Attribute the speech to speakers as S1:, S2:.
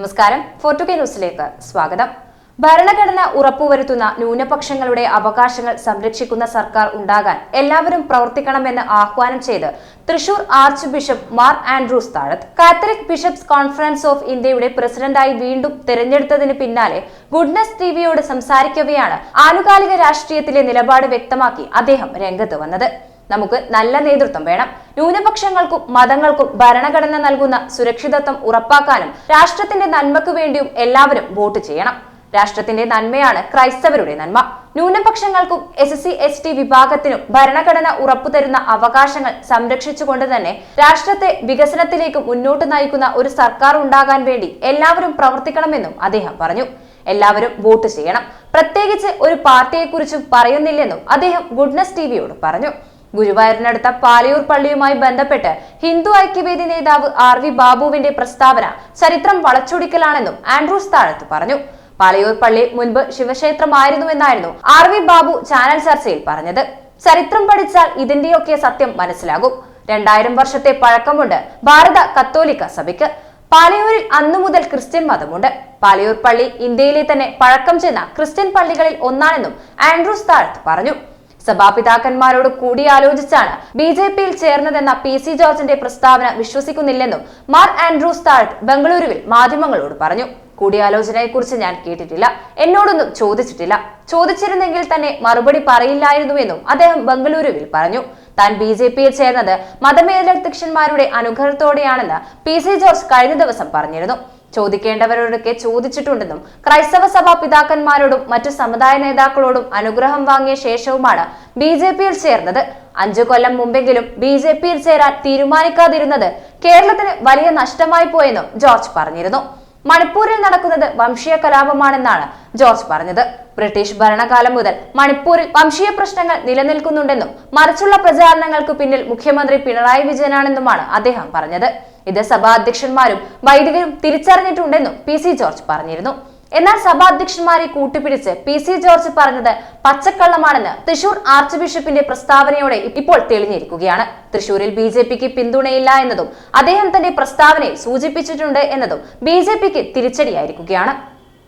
S1: നമസ്കാരം. ഫോർട്ടുകെ ന്യൂസിലേക്ക് സ്വാഗതം. ഭരണഘടന ഉറപ്പുവരുത്തുന്ന ന്യൂനപക്ഷങ്ങളുടെ അവകാശങ്ങൾ സംരക്ഷിക്കുന്ന സർക്കാർ ഉണ്ടാകാൻ എല്ലാവരും പ്രവർത്തിക്കണമെന്ന് ആഹ്വാനം ചെയ്ത് Thrissur archbishop Mar Andrews Thazhath. Catholic bishops conference of ഇന്ത്യയുടെ പ്രസിഡന്റായി വീണ്ടും തെരഞ്ഞെടുത്തതിന് പിന്നാലെ ഗുഡ്നസ് ടിവിയോട് സംസാരിക്കവെയാണ് ആനുകാലിക രാഷ്ട്രീയത്തിലെ നിലപാട് വ്യക്തമാക്കി അദ്ദേഹം രംഗത്ത് വന്നത്. നമുക്ക് നല്ല നേതൃത്വം വേണം. ന്യൂനപക്ഷങ്ങൾക്കും മതങ്ങൾക്കും ഭരണഘടന നൽകുന്ന സുരക്ഷിതത്വം ഉറപ്പാക്കാനും രാഷ്ട്രത്തിന്റെ നന്മയ്ക്കു വേണ്ടിയും എല്ലാവരും വോട്ട് ചെയ്യണം. രാഷ്ട്രത്തിന്റെ നന്മയാണ് ക്രൈസ്തവരുടെ നന്മ. ന്യൂനപക്ഷങ്ങൾക്കും എസ് സി എസ് ടി വിഭാഗത്തിനും ഭരണഘടന ഉറപ്പുതരുന്ന അവകാശങ്ങൾ സംരക്ഷിച്ചുകൊണ്ട് തന്നെ രാഷ്ട്രത്തെ വികസനത്തിലേക്ക് മുന്നോട്ട് നയിക്കുന്ന ഒരു സർക്കാർ ഉണ്ടാകാൻ വേണ്ടി എല്ലാവരും പ്രവർത്തിക്കണമെന്നും അദ്ദേഹം പറഞ്ഞു. എല്ലാവരും വോട്ട് ചെയ്യണം. പ്രത്യേകിച്ച് ഒരു പാർട്ടിയെക്കുറിച്ചും പറയുന്നില്ലെന്നും അദ്ദേഹം ഗുഡ്നസ് ടിവിയോട് പറഞ്ഞു. ഗുരുവായൂരിനടുത്ത പാലയൂർ പള്ളിയുമായി ബന്ധപ്പെട്ട് ഹിന്ദു ഐക്യവേദി നേതാവ് ആർ വി ബാബുവിന്റെ പ്രസ്താവന ചരിത്രം വളച്ചൊടിക്കലാണെന്നും ആൻഡ്രൂസ് താഴത്ത് പറഞ്ഞു. പാലയൂർ പള്ളി മുൻപ് ശിവക്ഷേത്രമായിരുന്നുവെന്നായിരുന്നു ആർ വി ബാബു ചാനൽ ചർച്ചയിൽ പറഞ്ഞത്. ചരിത്രം പഠിച്ചാൽ ഇതിന്റെയൊക്കെ സത്യം മനസ്സിലാകും. രണ്ടായിരം വർഷത്തെ പഴക്കമുണ്ട് ഭാരത കത്തോലിക്ക സഭയ്ക്ക്. പാലയൂരിൽ അന്നു മുതൽ ക്രിസ്ത്യൻ മതമുണ്ട്. പാലയൂർ പള്ളി ഇന്ത്യയിലെ തന്നെ പഴക്കം ചെന്ന ക്രിസ്ത്യൻ പള്ളികളിൽ ഒന്നാണെന്നും ആൻഡ്രൂസ് താഴത്ത് പറഞ്ഞു. സഭാപിതാക്കന്മാരോട് കൂടിയാലോചിച്ചാണ് ബി ജെ പിയിൽ ചേർന്നതെന്ന പി സി ജോർജിന്റെ പ്രസ്താവന വിശ്വസിക്കുന്നില്ലെന്നും മാർ ആൻഡ്രൂ സ്റ്റാർട്ട് ബംഗളൂരുവിൽ മാധ്യമങ്ങളോട് പറഞ്ഞു. കൂടിയാലോചനയെക്കുറിച്ച് ഞാൻ കേട്ടിട്ടില്ല. എന്നോടൊന്നും ചോദിച്ചിട്ടില്ല. ചോദിച്ചിരുന്നെങ്കിൽ തന്നെ മറുപടി പറയില്ലായിരുന്നുവെന്നും അദ്ദേഹം ബംഗളൂരുവിൽ പറഞ്ഞു. താൻ ബി ജെ പിയിൽ ചേർന്നത് മതമേലധ്യക്ഷന്മാരുടെ അനുഗ്രഹത്തോടെയാണെന്ന് പി സി ജോർജ് കഴിഞ്ഞ ദിവസം പറഞ്ഞിരുന്നു. ചോദിക്കേണ്ടവരോടൊക്കെ ചോദിച്ചിട്ടുണ്ടെന്നും ക്രൈസ്തവ സഭാ പിതാക്കന്മാരോടും മറ്റു സമുദായ നേതാക്കളോടും അനുഗ്രഹം വാങ്ങിയ ശേഷവുമാണ് ബി ജെ പിയിൽ ചേർന്നത്. അഞ്ചു കൊല്ലം മുമ്പെങ്കിലും ബി ജെ പിയിൽ ചേരാൻ തീരുമാനിക്കാതിരുന്നത് കേരളത്തിന് വലിയ നഷ്ടമായി പോയെന്നും ജോർജ് പറഞ്ഞിരുന്നു. മണിപ്പൂരിൽ നടക്കുന്നത് വംശീയ കലാപമാണെന്നാണ് ജോർജ് പറഞ്ഞത്. ബ്രിട്ടീഷ് ഭരണകാലം മുതൽ മണിപ്പൂരിൽ വംശീയ പ്രശ്നങ്ങൾ നിലനിൽക്കുന്നുണ്ടെന്നും മറിച്ചുള്ള പ്രചാരണങ്ങൾക്ക് പിന്നിൽ മുഖ്യമന്ത്രി പിണറായി വിജയനാണെന്നുമാണ് അദ്ദേഹം പറഞ്ഞത്. ഇത് സഭാ അധ്യക്ഷന്മാരും വൈദികരും തിരിച്ചറിഞ്ഞിട്ടുണ്ടെന്നും പി സി ജോർജ് പറഞ്ഞിരുന്നു. എന്നാൽ സഭാധ്യക്ഷന്മാരെ കൂട്ടിപ്പിടിച്ച് പി സി ജോർജ് പറഞ്ഞത് പച്ചക്കള്ളമാണെന്ന് തൃശൂർ ആർച്ച് ബിഷപ്പിന്റെ പ്രസ്താവനയോടെ ഇപ്പോൾ തെളിഞ്ഞിരിക്കുകയാണ്. തൃശൂരിൽ ബി ജെ പിക്ക് പിന്തുണയില്ല എന്നതും അദ്ദേഹം തന്റെ പ്രസ്താവനയിൽ സൂചിപ്പിച്ചിട്ടുണ്ട് എന്നതും ബി ജെ പിക്ക് തിരിച്ചടിയായിരിക്കുകയാണ്.